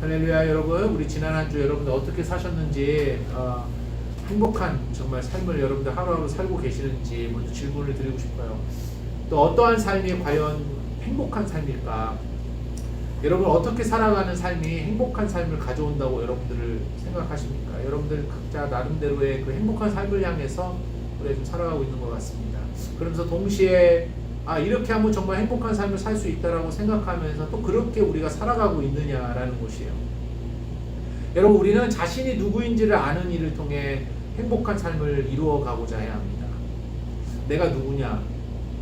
할렐루야 여러분 우리 지난 한 주 여러분들 어떻게 사셨는지 어, 행복한 정말 삶을 여러분들 하루하루 살고 계시는지 먼저 질문을 드리고 싶어요. 또 어떠한 삶이 과연 행복한 삶일까? 여러분 어떻게 살아가는 삶이 행복한 삶을 가져온다고 여러분들을 생각하십니까? 여러분들 각자 나름대로의 그 행복한 삶을 향해서 우리가 좀 살아가고 있는 것 같습니다. 그러면서 동시에 아 이렇게 하면 정말 행복한 삶을 살 수 있다라고 생각하면서 또 그렇게 우리가 살아가고 있느냐라는 것이에요. 여러분 우리는 자신이 누구인지를 아는 일을 통해 행복한 삶을 이루어 가고자 해야 합니다. 내가 누구냐,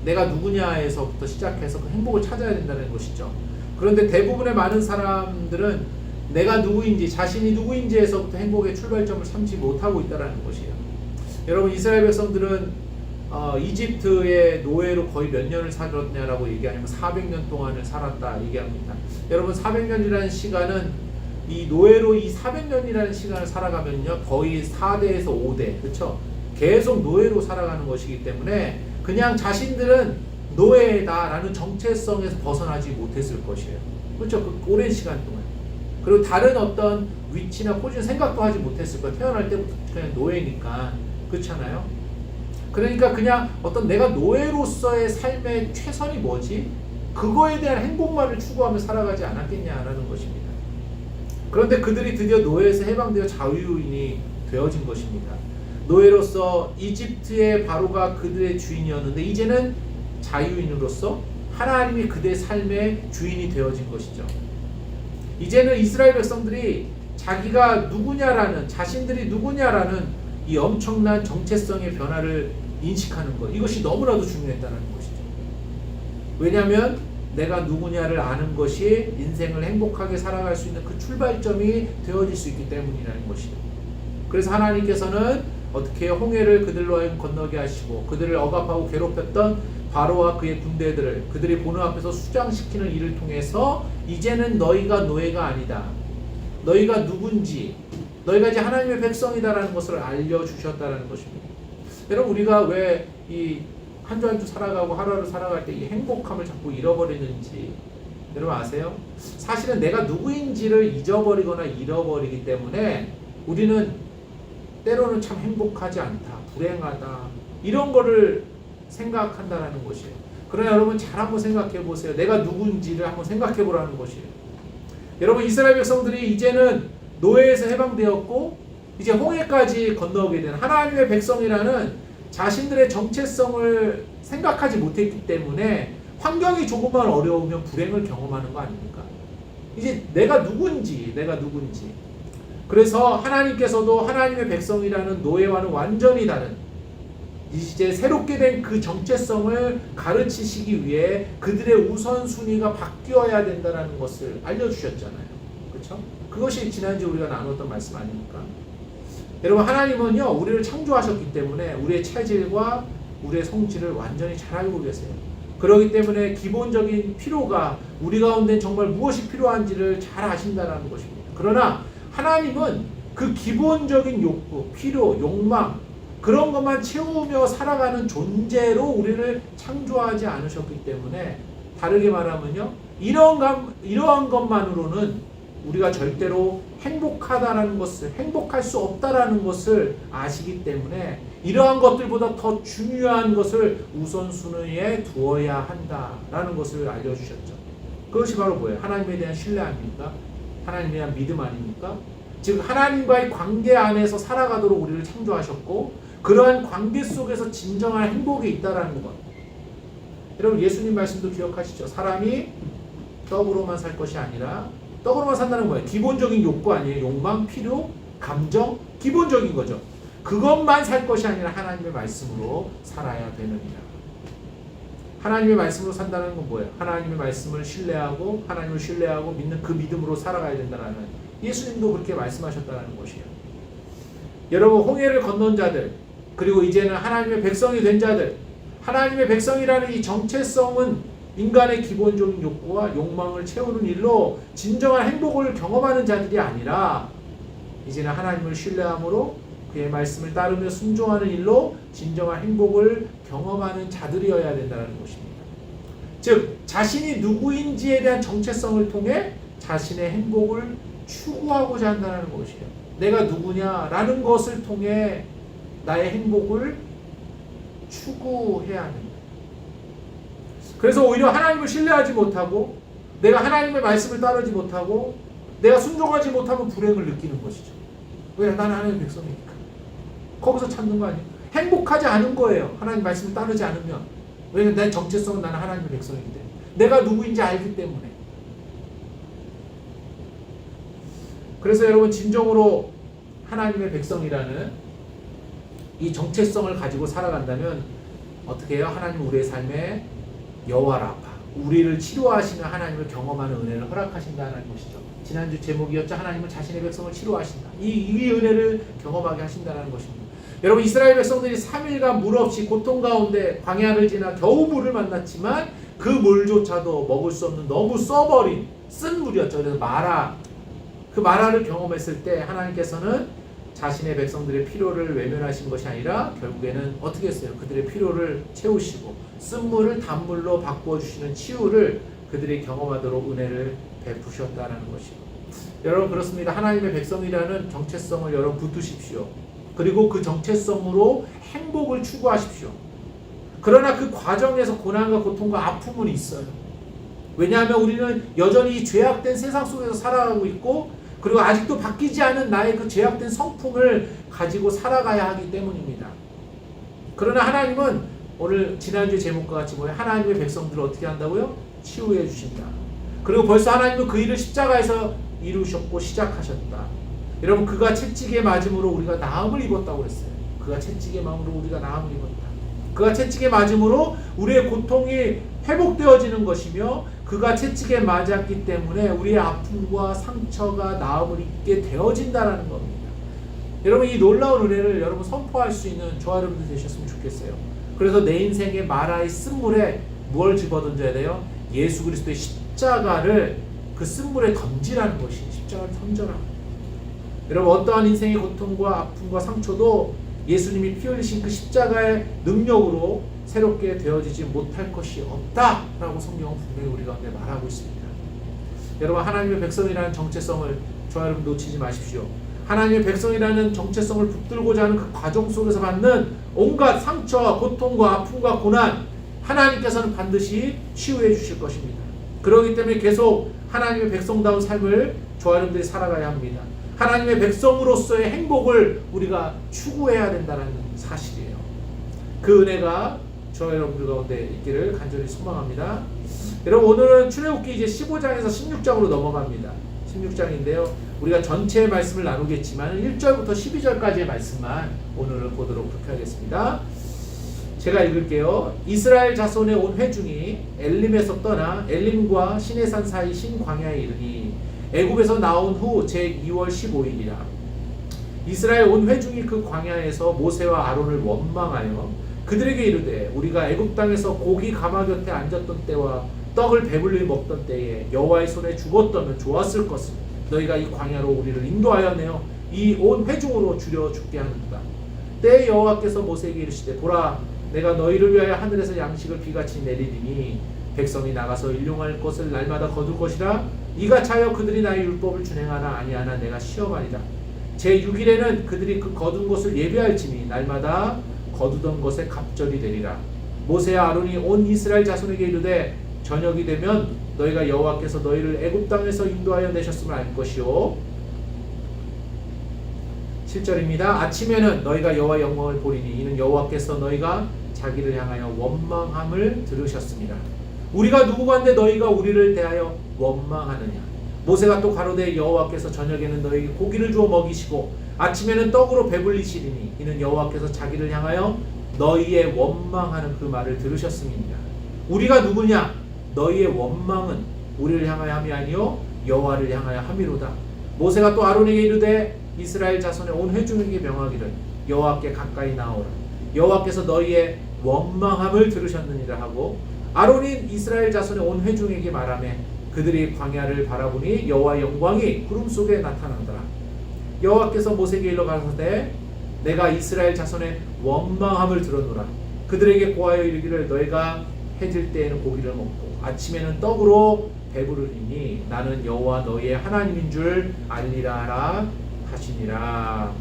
내가 누구냐에서부터 시작해서 그 행복을 찾아야 된다는 것이죠. 그런데 대부분의 많은 사람들은 내가 누구인지, 자신이 누구인지에서부터 행복의 출발점을 삼지 못하고 있다는 것이에요. 여러분 이스라엘 백성들은 어, 이집트의 노예로 거의 몇 년을 살았냐라고 얘기하냐면 400년 동안을 살았다 얘기합니다. 여러분 400년이라는 시간은 이 노예로 이 400년이라는 시간을 살아가면요 거의 4대에서 5대 그렇죠? 계속 노예로 살아가는 것이기 때문에 그냥 자신들은 노예다라는 정체성에서 벗어나지 못했을 것이에요. 그렇죠? 그 오랜 시간 동안. 그리고 다른 어떤 위치나 포지션 생각도 하지 못했을 거예요. 태어날 때부터 그냥 노예니까 그렇잖아요. 그러니까 그냥 어떤 내가 노예로서의 삶의 최선이 뭐지? 그거에 대한 행복만을 추구하며 살아가지 않았겠냐라는 것입니다. 그런데 그들이 드디어 노예에서 해방되어 자유인이 되어진 것입니다. 노예로서 이집트의 바로가 그들의 주인이었는데 이제는 자유인으로서 하나님이 그들의 삶의 주인이 되어진 것이죠. 이제는 이스라엘 백성들이 자기가 누구냐라는 자신들이 누구냐라는 이 엄청난 정체성의 변화를 인식하는 것 이것이 너무나도 중요했다는 것이죠. 왜냐하면 내가 누구냐를 아는 것이 인생을 행복하게 살아갈 수 있는 그 출발점이 되어질 수 있기 때문이라는 것이죠. 그래서 하나님께서는 어떻게 홍해를 그들로 건너게 하시고 그들을 억압하고 괴롭혔던 바로와 그의 군대들을 그들이 보는 앞에서 수장시키는 일을 통해서 이제는 너희가 노예가 아니다. 너희가 누군지 너희가 이제 하나님의 백성이다라는 것을 알려주셨다는 것입니다. 여러분 우리가 왜 이 한 주 한 주 살아가고 하루하루 살아갈 때 이 행복함을 자꾸 잃어버리는지 여러분 아세요? 사실은 내가 누구인지를 잊어버리거나 잃어버리기 때문에 우리는 때로는 참 행복하지 않다, 불행하다 이런 거를 생각한다라는 것이에요. 그러나 여러분 잘 한번 생각해 보세요. 내가 누군지를 한번 생각해 보라는 것이에요. 여러분 이스라엘 백성들이 이제는 노예에서 해방되었고 이제 홍해까지 건너오게 된 하나님의 백성이라는 자신들의 정체성을 생각하지 못했기 때문에 환경이 조금만 어려우면 불행을 경험하는 거 아닙니까? 이제 내가 누군지, 내가 누군지. 그래서 하나님께서도 하나님의 백성이라는 노예와는 완전히 다른 이제 새롭게 된 그 정체성을 가르치시기 위해 그들의 우선순위가 바뀌어야 된다는 것을 알려주셨잖아요. 그렇죠? 그것이 지난주 우리가 나눴던 말씀 아닙니까? 여러분 하나님은요 우리를 창조하셨기 때문에 우리의 체질과 우리의 성질을 완전히 잘 알고 계세요. 그렇기 때문에 기본적인 필요가 우리 가운데 정말 무엇이 필요한지를 잘 아신다는 것입니다. 그러나 하나님은 그 기본적인 욕구, 필요, 욕망 그런 것만 채우며 살아가는 존재로 우리를 창조하지 않으셨기 때문에 다르게 말하면요 이런 감, 이러한 것만으로는 우리가 절대로 행복하다라는 것을 행복할 수 없다라는 것을 아시기 때문에 이러한 것들보다 더 중요한 것을 우선순위에 두어야 한다라는 것을 알려주셨죠. 그것이 바로 뭐예요? 하나님에 대한 신뢰 아닙니까? 하나님에 대한 믿음 아닙니까? 즉 하나님과의 관계 안에서 살아가도록 우리를 창조하셨고 그러한 관계 속에서 진정한 행복이 있다라는 것. 여러분 예수님 말씀도 기억하시죠? 사람이 떡으로만 살 것이 아니라 떡으로만 산다는 거예요. 기본적인 욕구 아니에요. 욕망, 필요, 감정, 기본적인 거죠. 그것만 살 것이 아니라 하나님의 말씀으로 살아야 되느니라. 하나님의 말씀으로 산다는 건 뭐예요? 하나님의 말씀을 신뢰하고 하나님을 신뢰하고 믿는 그 믿음으로 살아가야 된다는 예수님도 그렇게 말씀하셨다는 것이에요. 여러분 홍해를 건넌 자들 그리고 이제는 하나님의 백성이 된 자들 하나님의 백성이라는 이 정체성은 인간의 기본적인 욕구와 욕망을 채우는 일로 진정한 행복을 경험하는 자들이 아니라 이제는 하나님을 신뢰함으로 그의 말씀을 따르며 순종하는 일로 진정한 행복을 경험하는 자들이어야 된다는 것입니다. 즉 자신이 누구인지에 대한 정체성을 통해 자신의 행복을 추구하고자 한다는 것이에요. 내가 누구냐라는 것을 통해 나의 행복을 추구해야 합니다. 그래서 오히려 하나님을 신뢰하지 못하고 내가 하나님의 말씀을 따르지 못하고 내가 순종하지 못하면 불행을 느끼는 것이죠. 왜? 나는 하나님의 백성이니까. 거기서 찾는 거 아니에요? 행복하지 않은 거예요. 하나님 말씀을 따르지 않으면. 왜냐면 내 정체성은 나는 하나님의 때문에. 내가 누구인지 알기 때문에. 그래서 여러분 진정으로 하나님의 백성이라는 이 정체성을 가지고 살아간다면 어떻게 해요? 하나님 우리의 삶에 여호와라파 우리를 치료하시는 하나님을 경험하는 은혜를 허락하신다는 것이죠. 지난주 제목이었죠. 하나님은 자신의 백성을 치료하신다. 이, 이 은혜를 경험하게 하신다는 것입니다. 여러분 이스라엘 백성들이 3일간 물 없이 고통 가운데 광야를 지나 겨우 물을 만났지만 그 물조차도 먹을 수 없는 너무 써버린 쓴 물이었죠. 그래서 마라 그 마라를 경험했을 때 하나님께서는 자신의 백성들의 필요를 외면하신 것이 아니라 결국에는 어떻게 했어요? 그들의 필요를 채우시고 쓴물을 단물로 바꾸어 주시는 치유를 그들이 경험하도록 은혜를 베푸셨다는 것이고 여러분 그렇습니다. 하나님의 백성이라는 정체성을 여러분 붙드십시오. 그리고 그 정체성으로 행복을 추구하십시오. 그러나 그 과정에서 고난과 고통과 아픔은 있어요. 왜냐하면 우리는 여전히 죄악된 세상 속에서 살아가고 있고 그리고 아직도 바뀌지 않은 나의 그 죄악된 성품을 가지고 살아가야 하기 때문입니다. 그러나 하나님은 오늘 지난주 제목과 같이 뭐예요? 하나님의 백성들을 어떻게 한다고요? 치유해 주신다. 그리고 벌써 하나님은 그 일을 십자가에서 이루셨고 시작하셨다. 여러분 그가 채찍에 맞음으로 우리가 나음을 입었다고 그랬어요. 그가 채찍에 맞음으로 우리가 나음을 입었다. 그가 채찍에 맞음으로 우리의 고통이 회복되어지는 것이며 그가 채찍에 맞았기 때문에 우리의 아픔과 상처가 나음을 입게 되어진다라는 겁니다. 여러분 이 놀라운 은혜를 여러분 선포할 수 있는 저와 여러분들 되셨으면 좋겠어요. 그래서 내 인생의 마라의 쓴물에 무엇을 집어던져야 돼요? 예수 그리스도의 십자가를 그 쓴물에 던지라는 것이 십자가를 던져라. 여러분 어떠한 인생의 고통과 아픔과 상처도 예수님이 피 흘리신 그 십자가의 능력으로 새롭게 되어지지 못할 것이 없다라고 성경은 분명히 우리 가운데 말하고 있습니다. 여러분 하나님의 백성이라는 정체성을 저와 여러분 놓치지 마십시오. 하나님의 백성이라는 정체성을 붙들고자 하는 그 과정 속에서 받는 온갖 상처와 고통과 아픔과 고난 하나님께서는 반드시 치유해 주실 것입니다. 그렇기 때문에 계속 하나님의 백성다운 삶을 저와 여러분들이 살아가야 합니다. 하나님의 백성으로서의 행복을 우리가 추구해야 된다는 사실이에요. 그 은혜가 저 여러분들 가운데 있기를 간절히 소망합니다. 여러분 오늘은 출애굽기 이제 15장에서 16장으로 넘어갑니다. 16장인데요. 우리가 전체의 말씀을 나누겠지만 1절부터 12절까지의 말씀만 오늘은 보도록 그렇게 하겠습니다. 제가 읽을게요. 이스라엘 자손의 온 회중이 엘림에서 떠나 엘림과 시내산 사이 신광야에 이르니 애굽에서 나온 후 제 2월 15일이라 이스라엘 온 회중이 그 광야에서 모세와 아론을 원망하여 그들에게 이르되 우리가 애굽 땅에서 고기 가마 곁에 앉았던 때와 떡을 배불리 먹던 때에 여호와의 손에 죽었다면 좋았을 것을 너희가 이 광야로 우리를 인도하여 내어 이온 회중으로 줄여 죽게 하는도다. 때 여호와께서 모세에게 이르시되 보라 내가 너희를 위하여 하늘에서 양식을 비같이 내리리니 백성이 나가서 일용할 것을 날마다 거둘 것이라. 이가 차여 그들이 나의 율법을 준행하나 아니하나 내가 시험하리라. 제 6일에는 그들이 그 거둔 것을 예배할지니 날마다 거두던 것에 갑절이 되리라. 모세와 아론이 온 이스라엘 자손에게 이르되 저녁이 되면 너희가 여호와께서 너희를 애굽 땅에서 인도하여 내셨음을 알 것이요 7절입니다. 아침에는 너희가 여호와 영광을 보리니 이는 여호와께서 너희가 자기를 향하여 원망함을 들으셨습니다. 우리가 누구간데 너희가 우리를 대하여 원망하느냐? 모세가 또 가로되 여호와께서 저녁에는 너희에게 고기를 주어 먹이시고 아침에는 떡으로 배불리시리니 이는 여호와께서 자기를 향하여 너희의 원망하는 그 말을 들으셨음이니라. 우리가 누구냐? 너희의 원망은 우리를 향하여 함이 아니요 여호와를 향하여 함이로다. 모세가 또 아론에게 이르되 이스라엘 자손의 온 회중에게 명하기를 여호와께 가까이 나오라. 여호와께서 너희의 원망함을 들으셨느니라 하고 아론이 이스라엘 자손의 온 회중에게 말하며 그들이 광야를 바라보니 여호와의 영광이 구름 속에 나타나더라. 여호와께서 모세에게 일러 가라사대 내가 이스라엘 자손의 원망함을 들었노라. 그들에게 고하여 이르기를 너희가 해질 때에는 고기를 먹고 아침에는 떡으로 배부르리니 나는 여호와 너희의 하나님인 줄 알리라 하시니라.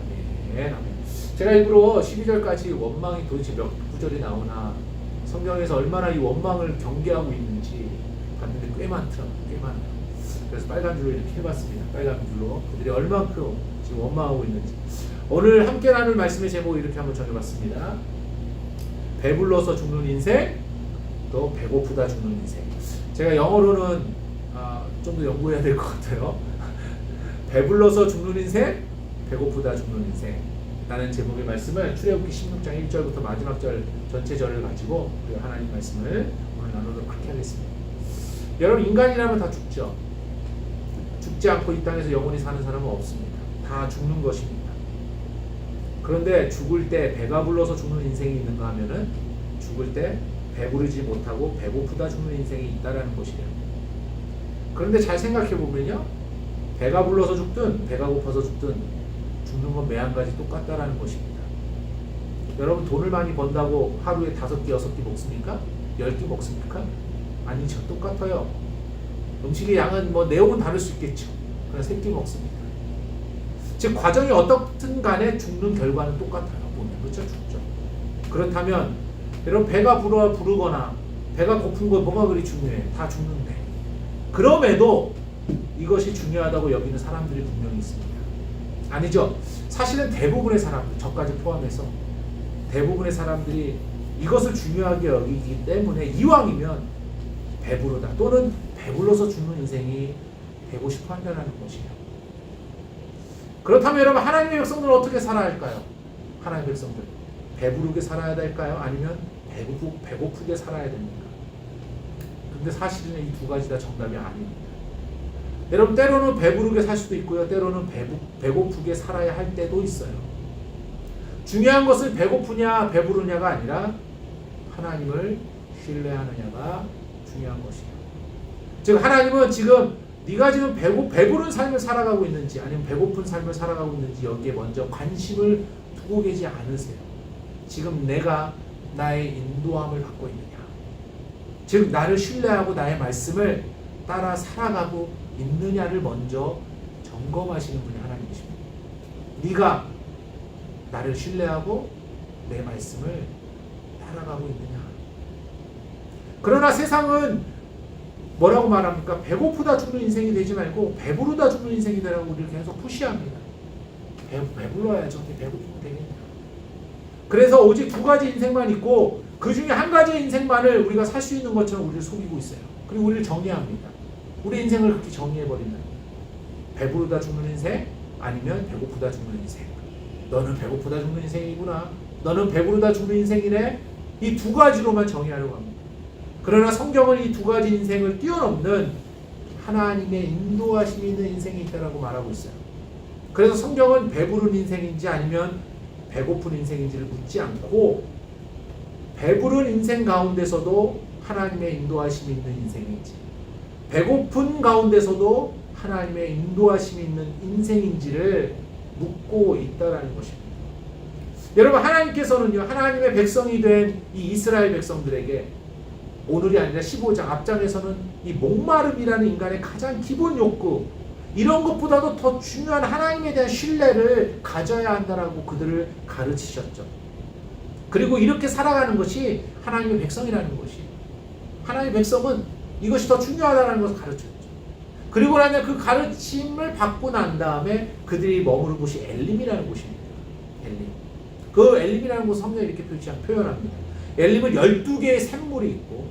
아멘. 아멘. 제가 일부러 12절까지 원망이 도대체 몇 구절이 나오나 성경에서 얼마나 이 원망을 경계하고 있는지 봤는데 꽤 많더라고요. 꽤 많아요. 그래서 빨간 줄로 이렇게 해봤습니다. 빨간 줄로 그들이 얼마큼 지금 원망하고 있는지 오늘 함께 나눌 말씀의 제목을 이렇게 한번 정해봤습니다. 배불러서 죽는 인생, 또 배고프다 죽는 인생. 제가 영어로는 아, 좀더 연구해야 될 것 같아요. 배불러서 죽는 인생, 배고프다 죽는 인생. 라는 제목의 말씀을 출애굽기 16장 1절부터 마지막 절 전체 절을 가지고 우리 하나님 말씀을 오늘 나누도록 그렇게 하겠습니다. 여러분 인간이라면 다 죽죠. 죽지 않고 이 땅에서 영원히 사는 사람은 없습니다. 다 죽는 것입니다. 그런데 죽을 때 배가 불러서 죽는 인생이 있는가 하면은 죽을 때 배부르지 못하고 배고프다 죽는 인생이 있다라는 것이에요. 그런데 잘 생각해 보면요. 배가 불러서 죽든 배가 고파서 죽든 죽는 건 매한가지 똑같다라는 것입니다. 여러분 돈을 많이 번다고 하루에 다섯 개, 여섯 개 먹습니까? 열개 먹습니까? 아니죠. 똑같아요. 음식의 양은 뭐 내용은 다를 수 있겠죠. 그러나 세끼 먹습니다. 즉 과정이 어떻든 간에 죽는 결과는 똑같아요. 보면 그렇죠, 죽죠. 그렇다면 여러분 배가 불어 부르거나 배가 고픈 거 뭐가 그리 중요해? 다 죽는데. 그럼에도 이것이 중요하다고 여기는 사람들이 분명히 있습니다. 아니죠. 사실은 대부분의 사람들, 저까지 포함해서 대부분의 사람들이 이것을 중요하게 여기기 때문에 이왕이면 배부르다 또는 배불러서 죽는 인생이 되고 싶어 한다는 것이에요. 그렇다면 여러분 하나님의 백성들은 어떻게 살아야 할까요? 하나님의 백성들 배부르게 살아야 될까요? 아니면 배고프, 배고프게 살아야 됩니까? 근데 사실은 이 두 가지 다 정답이 아닙니다. 여러분 때로는 배부르게 살 수도 있고요. 때로는 배부, 배고프게 살아야 할 때도 있어요. 중요한 것은 배고프냐 배부르냐가 아니라 하나님을 신뢰하느냐가 중요한 것이에요. 즉 하나님은 지금 네가 지금 배고 배부른 삶을 살아가고 있는지 아니면 배고픈 삶을 살아가고 있는지 여기에 먼저 관심을 두고 계지 않으세요. 지금 내가 나의 인도함을 받고 있느냐. 즉 나를 신뢰하고 나의 말씀을 따라 살아가고 있느냐를 먼저 점검하시는 분이 하나님이십니다. 네가 나를 신뢰하고 내 말씀을 따라가고 있느냐. 그러나 세상은 뭐라고 말합니까? 배고프다 죽는 인생이 되지 말고 배부르다 죽는 인생이 되라고 우리를 계속 푸시합니다. 배, 배불러야죠. 배고프면 되겠냐. 그래서 오직 두 가지 인생만 있고 그 중에 한 가지 인생만을 우리가 살 수 있는 것처럼 우리를 속이고 있어요. 그리고 우리를 정의합니다. 우리 인생을 그렇게 정의해버린다. 배부르다 죽는 인생 아니면 배고프다 죽는 인생. 너는 배고프다 죽는 인생이구나. 너는 배부르다 죽는 인생이네. 이 두 가지로만 정의하려고 합니다. 그러나 성경은 이 두 가지 인생을 뛰어넘는 하나님의 인도하심이 있는 인생이 있다라고 말하고 있어요. 그래서 성경은 배부른 인생인지 아니면 배고픈 인생인지를 묻지 않고 배부른 인생 가운데서도 하나님의 인도하심이 있는 인생인지 배고픈 가운데서도 하나님의 인도하심이 있는 인생인지를 묻고 있다라는 것입니다. 여러분 하나님께서는요 하나님의 백성이 된 이 이스라엘 백성들에게 오늘이 아니라 15장 앞장에서는 이 목마름이라는 인간의 가장 기본 욕구 이런 것보다도 더 중요한 하나님에 대한 신뢰를 가져야 한다라고 그들을 가르치셨죠. 그리고 이렇게 살아가는 것이 하나님의 백성이라는 것이 하나님의 백성은 이것이 더 중요하다는 것을 가르쳤죠. 그리고 나면 그 가르침을 받고 난 다음에 그들이 머무는 곳이 엘림이라는 곳입니다. 엘림. 그 엘림이라는 곳 성경에 이렇게 표현합니다. 엘림은 12개의 샘물이 있고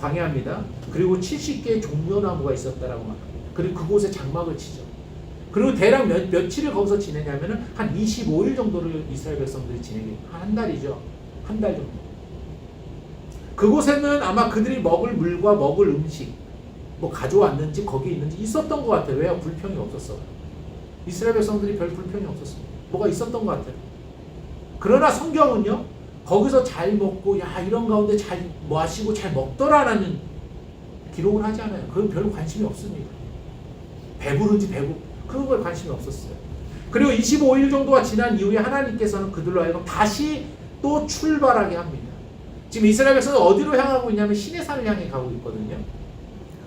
광야입니다. 그리고 70개의 종려나무가 있었다라고 말합니다. 그리고 그곳에 장막을 치죠. 그리고 대략 몇, 며칠을 거기서 지내냐면은 한 25일 정도를 이스라엘 백성들이 지내게 한 달이죠. 한 달 정도. 그곳에는 아마 그들이 먹을 물과 먹을 음식 뭐 가져왔는지 거기 있는지 있었던 것 같아요. 왜요? 불평이 없었어요. 이스라엘 백성들이 별 불평이 없었어요. 뭐가 있었던 것 같아요. 그러나 성경은요. 거기서 잘 먹고 야 이런 가운데 잘 마시고 잘 먹더라라는 기록을 하지 않아요. 그건 별 관심이 없습니다. 배부른지 배고 그런 걸 관심이 없었어요. 그리고 25일 정도가 지난 이후에 하나님께서는 그들로 하여금 다시 또 출발하게 합니다. 지금 이스라엘 백성은 어디로 향하고 있냐면 시내산을 향해 가고 있거든요.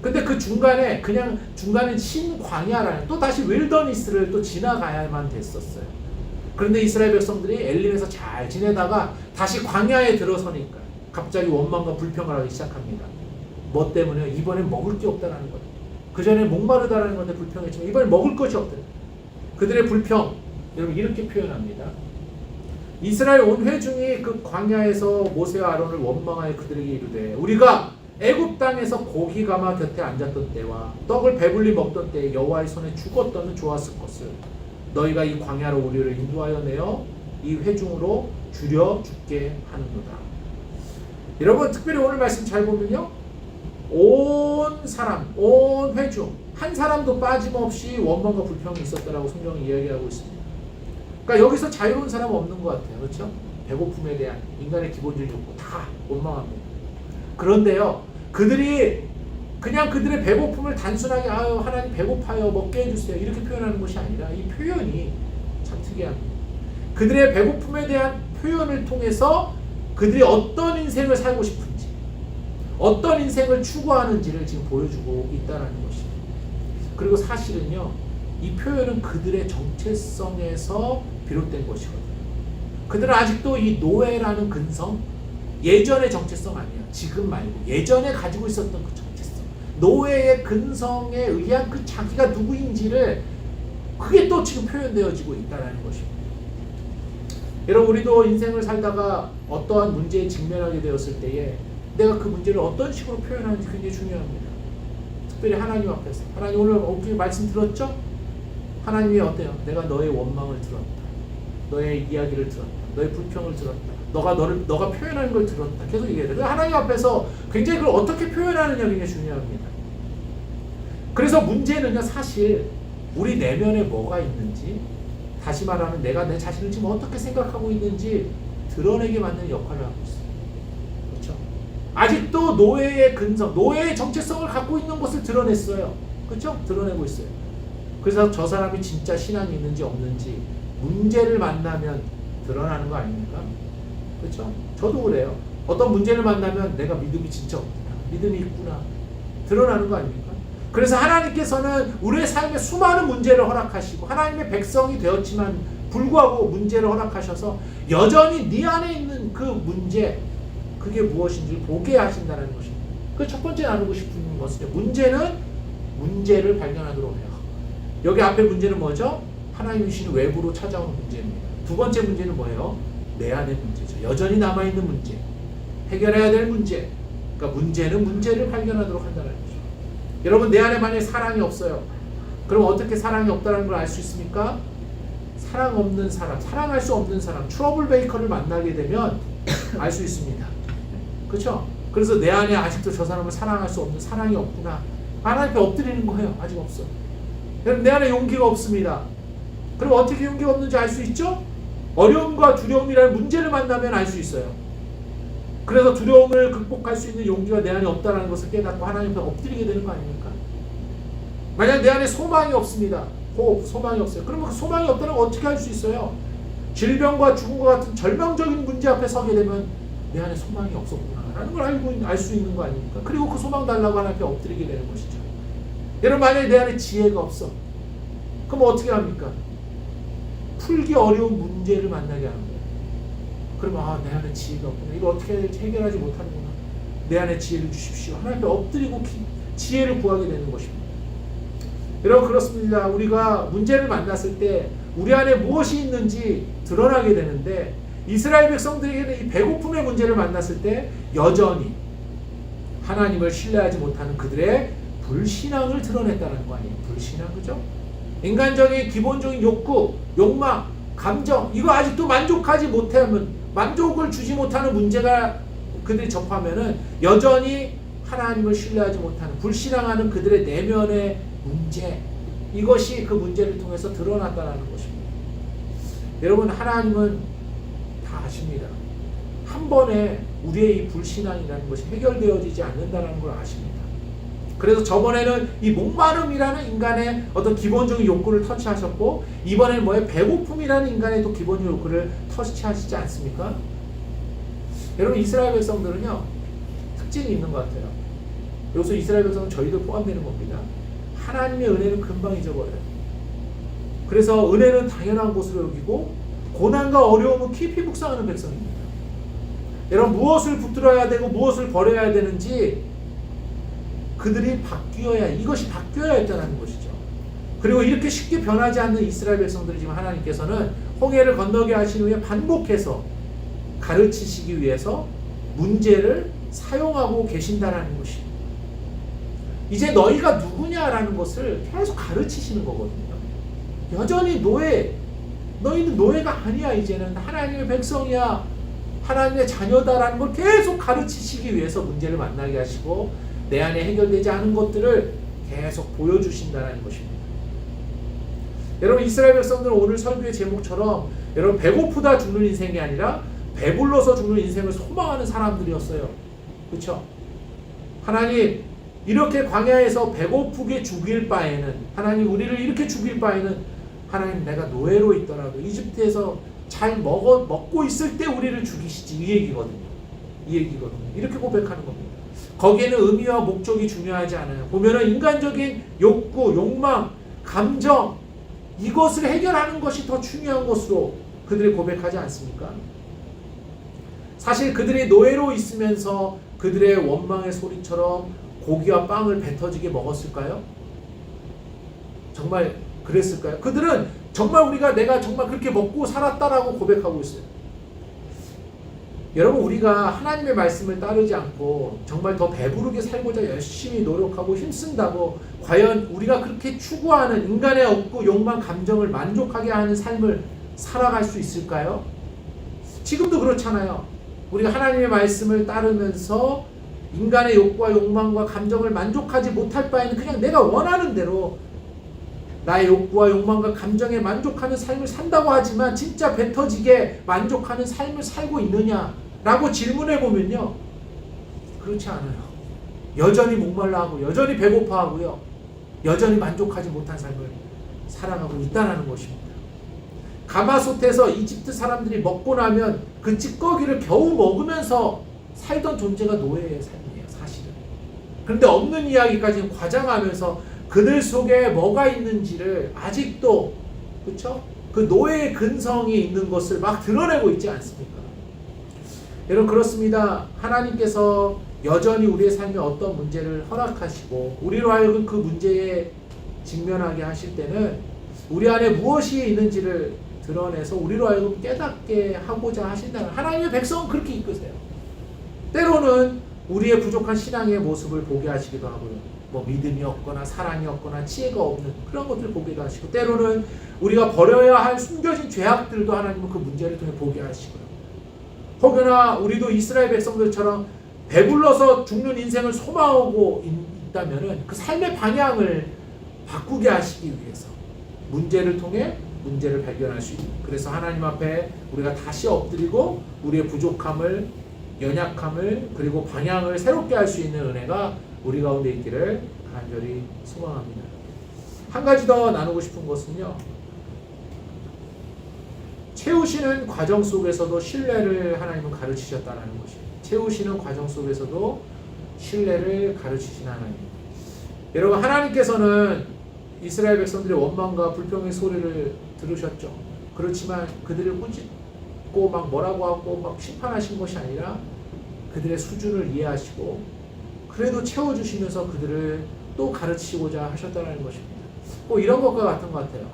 근데 그 중간에 그냥 중간에 신광야라는 또 다시 윌더니스를 또 지나가야만 됐었어요. 그런데 이스라엘 백성들이 엘림에서 잘 지내다가 다시 광야에 들어서니까 갑자기 원망과 불평을 하기 시작합니다. 뭐 때문에 이번엔 먹을 게 없다라는 거예요. 그 전에 목마르다라는 건데 불평했지만 이번엔 먹을 것이 없다. 그들의 불평 여러분 이렇게 표현합니다. 이스라엘 온 회중이 그 광야에서 모세와 아론을 원망하여 그들에게 이르되 우리가 애굽 땅에서 고기 가마 곁에 앉았던 때와 떡을 배불리 먹던 때에 여호와의 손에 죽었다면 좋았을 것을 너희가 이 광야로 우리를 인도하여 내어 이 회중으로 줄여 죽게 하는도다. 여러분 특별히 오늘 말씀 잘 보면요. 온 사람, 온 회중 한 사람도 빠짐없이 원망과 불평이 있었다라고 성경이 이야기하고 있습니다. 그러니까 여기서 자유로운 사람은 없는 것 같아요. 그렇죠? 배고픔에 대한 인간의 기본적인 욕구 다 원망합니다. 그런데요, 그들이 그냥 그들의 배고픔을 단순하게 아유 하나님 배고파요 먹게 해주세요 이렇게 표현하는 것이 아니라 이 표현이 참 특이합니다. 그들의 배고픔에 대한 표현을 통해서 그들이 어떤 인생을 살고 싶은지 어떤 인생을 추구하는지를 지금 보여주고 있다는 것입니다. 그리고 사실은요 이 표현은 그들의 정체성에서 비롯된 것이거든요. 그들은 아직도 이 노예라는 근성 예전의 정체성 아니야. 지금 말고 예전에 가지고 있었던 그 정체성. 노예의 근성에 의한 그 자기가 누구인지를 그게 또 지금 표현되어지고 있다는 것입니다. 여러분 우리도 인생을 살다가 어떠한 문제에 직면하게 되었을 때에 내가 그 문제를 어떤 식으로 표현하는지 굉장히 중요합니다. 특별히 하나님 앞에서 하나님 오늘 어떻게 말씀 들었죠? 하나님이 어때요? 내가 너의 원망을 들었다. 너의 이야기를 들었다. 너의 불평을 들었다. 너가 너를 너가 표현하는 걸 들었다. 계속 얘기해야 돼. 하나님 앞에서 굉장히 그걸 어떻게 표현하느냐 굉장히 중요합니다. 그래서 문제는요 사실 우리 내면에 뭐가 있는지 다시 말하면 내가 내 자신을 지금 어떻게 생각하고 있는지 드러내게 만드는 역할을 하고 있어요. 아직도 노예의 근성, 노예의 정체성을 갖고 있는 것을 드러냈어요. 그렇죠? 드러내고 있어요. 그래서 저 사람이 진짜 신앙이 있는지 없는지 문제를 만나면 드러나는 거 아닙니까? 그렇죠? 저도 그래요. 어떤 문제를 만나면 내가 믿음이 진짜 없구나. 믿음이 있구나. 드러나는 거 아닙니까? 그래서 하나님께서는 우리의 삶에 수많은 문제를 허락하시고 하나님의 백성이 되었지만 불구하고 문제를 허락하셔서 여전히 네 안에 있는 그 문제 그게 무엇인지 보게 하신다는 것입니다. 그 첫 번째 나누고 싶은 것은 문제는 문제를 발견하도록 해요. 여기 앞에 문제는 뭐죠? 하나님 주시는 외부로 찾아오는 문제입니다. 두 번째 문제는 뭐예요? 내 안의 문제죠. 여전히 남아있는 문제. 해결해야 될 문제. 그러니까 문제는 문제를 발견하도록 한다는 거죠. 여러분 내 안에 만약에 사랑이 없어요. 그럼 어떻게 사랑이 없다는 걸 알 수 있습니까? 사랑 없는 사람, 사랑할 수 없는 사람, 트러블 베이커를 만나게 되면 알 수 있습니다. 그렇죠? 그래서 내 안에 아직도 저 사람을 사랑할 수 없는 사랑이 없구나. 하나님 앞에 엎드리는 거예요. 아직 없어. 그럼 내 안에 용기가 없습니다. 그럼 어떻게 용기가 없는지 알 수 있죠? 어려움과 두려움이라는 문제를 만나면 알 수 있어요. 그래서 두려움을 극복할 수 있는 용기가 내 안에 없다는 것을 깨닫고 하나님 앞에 엎드리게 되는 거 아닙니까? 만약 내 안에 소망이 없습니다. 호흡, 소망이 없어요. 그러면 그 소망이 없다는 걸 어떻게 할 수 있어요? 질병과 죽음과 같은 절망적인 문제 앞에 서게 되면 내 안에 소망이 없었구나라는 걸 알고 알 수 있는 거 아닙니까? 그리고 그 소망 달라고 하나님 앞에 엎드리게 되는 것이죠. 여러분 만약에 내 안에 지혜가 없어. 그럼 어떻게 합니까? 풀기 어려운 문제를 만나게 하는 거예요. 그러면 아, 내 안에 지혜가 없구나. 이거 어떻게 해야 될지 해결하지 못하는구나. 내 안에 지혜를 주십시오. 하나님 앞에 엎드리고 기, 지혜를 구하게 되는 것입니다. 여러분 그렇습니다. 우리가 문제를 만났을 때 우리 안에 무엇이 있는지 드러나게 되는데 이스라엘 백성들에게는 이 배고픔의 문제를 만났을 때 여전히 하나님을 신뢰하지 못하는 그들의 불신앙을 드러냈다는 거 아니에요. 불신앙 그죠? 인간적인 기본적인 욕구, 욕망, 감정 이거 아직도 만족하지 못하면 만족을 주지 못하는 문제가 그들이 접하면은 여전히 하나님을 신뢰하지 못하는 불신앙하는 그들의 내면의 문제 이것이 그 문제를 통해서 드러난다는 것입니다. 여러분 하나님은 다 아십니다. 한 번에 우리의 이 불신앙이라는 것이 해결되어지지 않는다는 걸 아십니다. 그래서 저번에는 이 목마름이라는 인간의 어떤 기본적인 욕구를 터치하셨고 이번에는 뭐예요? 배고픔이라는 인간의 또 기본적인 욕구를 터치하시지 않습니까? 여러분 이스라엘 백성들은요 특징이 있는 것 같아요. 여기서 이스라엘 백성은 저희도 포함되는 겁니다. 하나님의 은혜는 금방 잊어버려요. 그래서 은혜는 당연한 것으로 여기고 고난과 어려움은 깊이 묵상하는 백성입니다. 여러분 무엇을 붙들어야 되고 무엇을 버려야 되는지 그들이 바뀌어야 이것이 바뀌어야 했다는 것이죠. 그리고 이렇게 쉽게 변하지 않는 이스라엘 백성들이 지금 하나님께서는 홍해를 건너게 하신 후에 반복해서 가르치시기 위해서 문제를 사용하고 계신다라는 것이 이제 너희가 누구냐라는 것을 계속 가르치시는 거거든요. 여전히 노예 너희는 노예가 아니야 이제는 하나님의 백성이야 하나님의 자녀다라는 걸 계속 가르치시기 위해서 문제를 만나게 하시고 내 안에 해결되지 않은 것들을 계속 보여주신다는 것입니다. 여러분 이스라엘 백성들은 오늘 설교의 제목처럼 여러분 배고프다 죽는 인생이 아니라 배불러서 죽는 인생을 소망하는 사람들이었어요. 그렇죠? 하나님 이렇게 광야에서 배고프게 죽일 바에는 하나님 우리를 이렇게 죽일 바에는 하나님 내가 노예로 있더라도 이집트에서 잘 먹어 먹고 있을 때 우리를 죽이시지 이 얘기거든요. 이 얘기거든요. 이렇게 고백하는 겁니다. 거기에는 의미와 목적이 중요하지 않아요. 보면은 인간적인 욕구, 욕망, 감정 이것을 해결하는 것이 더 중요한 것으로 그들이 고백하지 않습니까? 사실 그들이 노예로 있으면서 그들의 원망의 소리처럼 고기와 빵을 배 터지게 먹었을까요? 정말 그랬을까요? 그들은 정말 우리가 내가 정말 그렇게 먹고 살았다라고 고백하고 있어요. 여러분 우리가 하나님의 말씀을 따르지 않고 정말 더 배부르게 살고자 열심히 노력하고 힘쓴다고 과연 우리가 그렇게 추구하는 인간의 없고 욕망 감정을 만족하게 하는 삶을 살아갈 수 있을까요? 지금도 그렇잖아요. 우리가 하나님의 말씀을 따르면서 인간의 욕구와 욕망과 감정을 만족하지 못할 바에는 그냥 내가 원하는 대로 나의 욕구와 욕망과 감정에 만족하는 삶을 산다고 하지만 진짜 배 터지게 만족하는 삶을 살고 있느냐라고 질문해 보면요. 그렇지 않아요. 여전히 목말라 하고 여전히 배고파 하고요. 여전히 만족하지 못한 삶을 살아가고 있다는 것입니다. 가마솥에서 이집트 사람들이 먹고 나면 그 찌꺼기를 겨우 먹으면서 살던 존재가 노예의 삶이에요, 사실은. 그런데 없는 이야기까지는 과장하면서 그들 속에 뭐가 있는지를 아직도 그렇죠? 그 노예의 근성이 있는 것을 막 드러내고 있지 않습니까? 여러분 그렇습니다. 하나님께서 여전히 우리의 삶에 어떤 문제를 허락하시고 우리로 하여금 그 문제에 직면하게 하실 때는 우리 안에 무엇이 있는지를 드러내서 우리로 하여금 깨닫게 하고자 하신다는 하나님의 백성은 그렇게 이끄세요. 우리의 부족한 신앙의 모습을 보게 하시기도 하고요. 뭐 믿음이 없거나 사랑이 없거나 지혜가 없는 그런 것들을 보기도 하시고 때로는 우리가 버려야 할 숨겨진 죄악들도 하나님은 그 문제를 통해 보게 하시고요. 혹여나 우리도 이스라엘 백성들처럼 배불러서 죽는 인생을 소망하고 있다면은 그 삶의 방향을 바꾸게 하시기 위해서 문제를 통해 문제를 발견할 수 있는 그래서 하나님 앞에 우리가 다시 엎드리고 우리의 부족함을 연약함을 그리고 방향을 새롭게 할 수 있는 은혜가 우리 가운데 있기를 간절히 소망합니다. 한 가지 더 나누고 싶은 것은요. 채우시는 과정 속에서도 신뢰를 하나님은 가르치셨다는 것이에요. 채우시는 과정 속에서도 신뢰를 가르치신 하나님. 여러분 하나님께서는 이스라엘 백성들의 원망과 불평의 소리를 들으셨죠. 그렇지만 그들을 꾸짖 고 막 뭐라고 하고 막 심판하신 것이 아니라 그들의 수준을 이해하시고 그래도 채워주시면서 그들을 또 가르치고자 하셨다는 것입니다. 꼭 이런 것과 같은 것 같아요.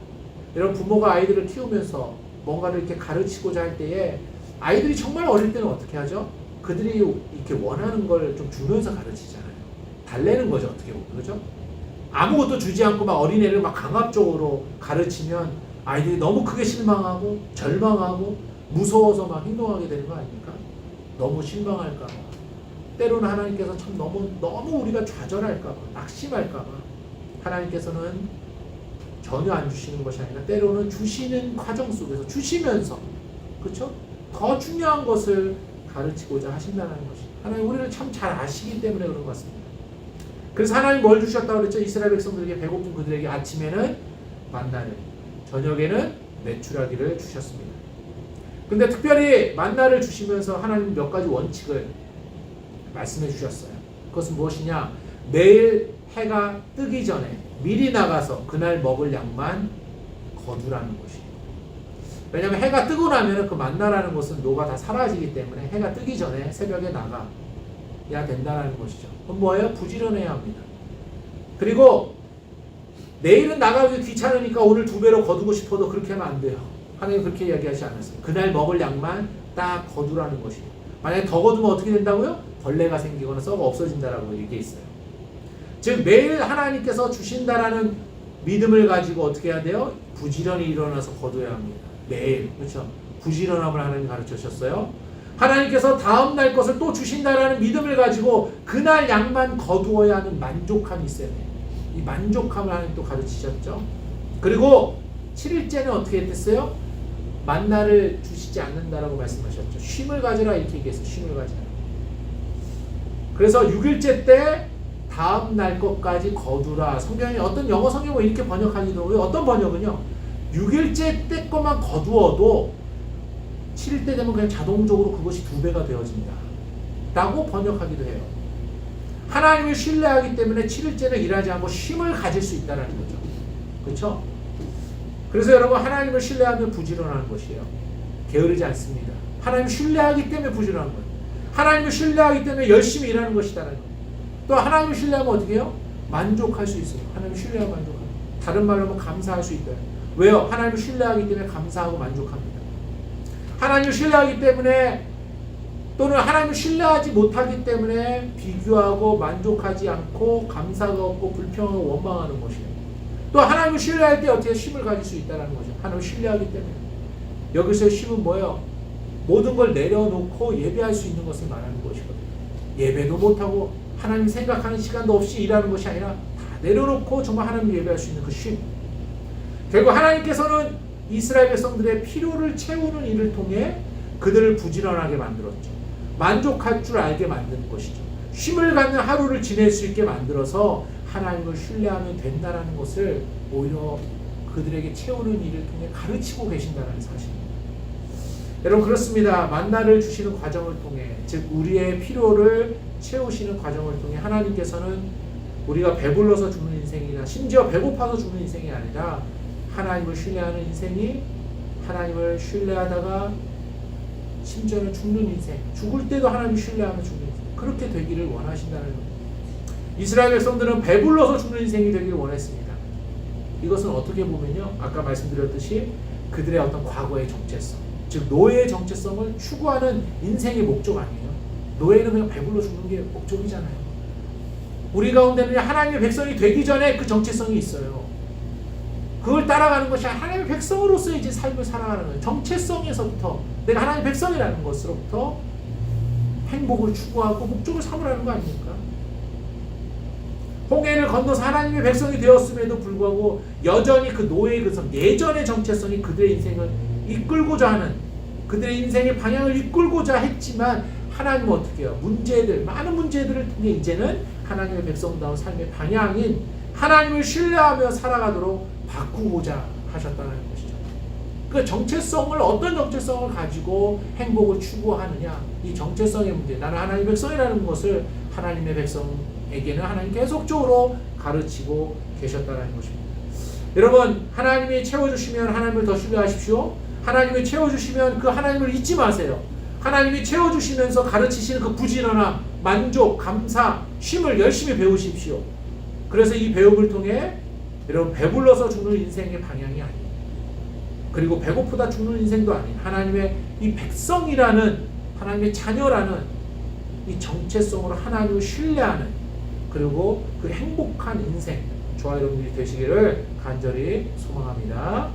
이런 부모가 아이들을 키우면서 뭔가를 이렇게 가르치고자 할 때에 아이들이 정말 어릴 때는 어떻게 하죠? 그들이 이렇게 원하는 걸 좀 주면서 가르치잖아요. 달래는 거죠, 어떻게 보면. 그죠? 아무것도 주지 않고 막 어린애를 막 강압적으로 가르치면 아이들이 너무 크게 실망하고 절망하고 무서워서 막 행동하게 되는 거 아닙니까? 너무 실망할까 봐. 때로는 하나님께서 참 너무 너무 우리가 좌절할까 봐, 낙심할까 봐 하나님께서는 전혀 안 주시는 것이 아니라 때로는 주시는 과정 속에서 주시면서 그렇죠? 더 중요한 것을 가르치고자 하신다는 것이 하나님 우리를 참 잘 아시기 때문에 그런 것 같습니다. 그래서 하나님 뭘 주셨다고 그랬죠? 이스라엘 백성들에게 배고픈 그들에게 아침에는 만나를 저녁에는 매출하기를 주셨습니다. 근데 특별히 만나를 주시면서 하나님 몇 가지 원칙을 말씀해 주셨어요. 그것은 무엇이냐? 매일 해가 뜨기 전에 미리 나가서 그날 먹을 양만 거두라는 것이에요. 왜냐하면 해가 뜨고 나면 그 만나라는 것은 노가 다 사라지기 때문에 해가 뜨기 전에 새벽에 나가야 된다는 것이죠. 그럼 뭐예요? 부지런해야 합니다. 그리고 내일은 나가기 귀찮으니까 오늘 두 배로 거두고 싶어도 그렇게 하면 안 돼요. 하나님 그렇게 이야기하지 않았어요. 그날 먹을 양만 딱 거두라는 것이에요. 만약에 더 거두면 어떻게 된다고요? 벌레가 생기거나 썩어 없어진다라고 얘기했어요. 즉 매일 하나님께서 주신다라는 믿음을 가지고 어떻게 해야 돼요? 부지런히 일어나서 거둬야 합니다. 매일 그렇죠? 부지런함을 하나님 가르쳐 주셨어요. 하나님께서 다음 날 것을 또 주신다라는 믿음을 가지고 그날 양만 거두어야 하는 만족함이 있어야 돼요. 이 만족함을 하나님 또 가르치셨죠. 그리고 7일째는 어떻게 됐어요? 만나를 주시지 않는다라고 말씀하셨죠. 쉼을 가지라 이렇게 얘기했어요. 쉼을 가지라. 그래서 6일째 때 다음 날 것까지 거두라. 성경에 어떤 영어 성경은 이렇게 번역하기도 하고요. 어떤 번역은요. 6일째 때 것만 거두어도 7일 때 되면 그냥 자동적으로 그것이 두 배가 되어진다. 라고 번역하기도 해요. 하나님을 신뢰하기 때문에 7일째는 일하지 않고 쉼을 가질 수 있다는 거죠. 그렇죠? 그래서 여러분 하나님을 신뢰하면 부지런한 것이에요. 게으르지 않습니다. 하나님 신뢰하기 때문에 부지런한 거예요. 하나님을 신뢰하기 때문에 열심히 일하는 것이다라는 거예요. 또 하나님을 신뢰하면 어떻게 해요? 만족할 수 있어요. 하나님을 신뢰하고 만족합니다. 다른 말로 하면 감사할 수 있다. 왜요? 하나님을 신뢰하기 때문에 감사하고 만족합니다. 하나님을 신뢰하기 때문에 또는 하나님을 신뢰하지 못하기 때문에 비교하고 만족하지 않고 감사가 없고 불평하고 원망하는 것이에요. 또 하나님을 신뢰할 때 어떻게 쉼을 가질 수 있다는 거죠. 하나님을 신뢰하기 때문에. 여기서 쉼은 뭐예요? 모든 걸 내려놓고 예배할 수 있는 것을 말하는 것이거든요. 예배도 못하고 하나님 생각하는 시간도 없이 일하는 것이 아니라 다 내려놓고 정말 하나님 예배할 수 있는 그 쉼. 결국 하나님께서는 이스라엘 백성들의 필요를 채우는 일을 통해 그들을 부지런하게 만들었죠. 만족할 줄 알게 만드는 것이죠. 쉼을 갖는 하루를 지낼 수 있게 만들어서 하나님을 신뢰하면 된다라는 것을 오히려 그들에게 채우는 일을 통해 가르치고 계신다는 사실입니다. 여러분 그렇습니다. 만나를 주시는 과정을 통해 즉 우리의 필요를 채우시는 과정을 통해 하나님께서는 우리가 배불러서 죽는 인생이나 심지어 배고파서 죽는 인생이 아니라 하나님을 신뢰하는 인생이 하나님을 신뢰하다가 심지어는 죽는 인생, 죽을 때도 하나님을 신뢰하며 죽는 그렇게 되기를 원하신다는 겁니다. 이스라엘 백성들은 배불러서 죽는 인생이 되기를 원했습니다. 이것은 어떻게 보면요, 아까 말씀드렸듯이 그들의 어떤 과거의 정체성, 즉 노예의 정체성을 추구하는 인생의 목적 아니에요. 노예는 그냥 배불러 죽는 게 목적이잖아요. 우리 가운데는 하나님의 백성이 되기 전에 그 정체성이 있어요. 그걸 따라가는 것이 하나님의 백성으로서 이제 삶을 살아가는 거예요. 정체성에서부터 내가 하나님의 백성이라는 것으로부터 행복을 추구하고 목적을 삼으라는 거 아닙니까? 홍해를 건너서 하나님의 백성이 되었음에도 불구하고 여전히 그 노예의 그 성, 예전의 정체성이 그들의 인생을 이끌고자 하는 그들의 인생의 방향을 이끌고자 했지만 하나님은 어떻게 해요? 문제들, 많은 문제들을 통해 이제는 하나님의 백성다운 삶의 방향인 하나님을 신뢰하며 살아가도록 바꾸고자 하셨다는 것이죠. 그 정체성을 어떤 정체성을 가지고 행복을 추구하느냐 이 정체성의 문제. 나는 하나님의 백성이라는 것을 하나님의 백성에게는 하나님 계속적으로 가르치고 계셨다는 것입니다. 여러분 하나님이 채워주시면 하나님을 더 신뢰하십시오. 하나님이 채워주시면 그 하나님을 잊지 마세요. 하나님이 채워주시면서 가르치시는 그 부지런함, 만족, 감사, 쉼을 열심히 배우십시오. 그래서 이 배움을 통해 여러분 배불러서 죽는 인생의 방향이 아니에요. 그리고 배고프다 죽는 인생도 아니에요. 하나님의 이 백성이라는 하나님의 자녀라는 이 정체성으로 하나님을 신뢰하는 그리고 그 행복한 인생 저와 여러분들이 되시기를 간절히 소망합니다.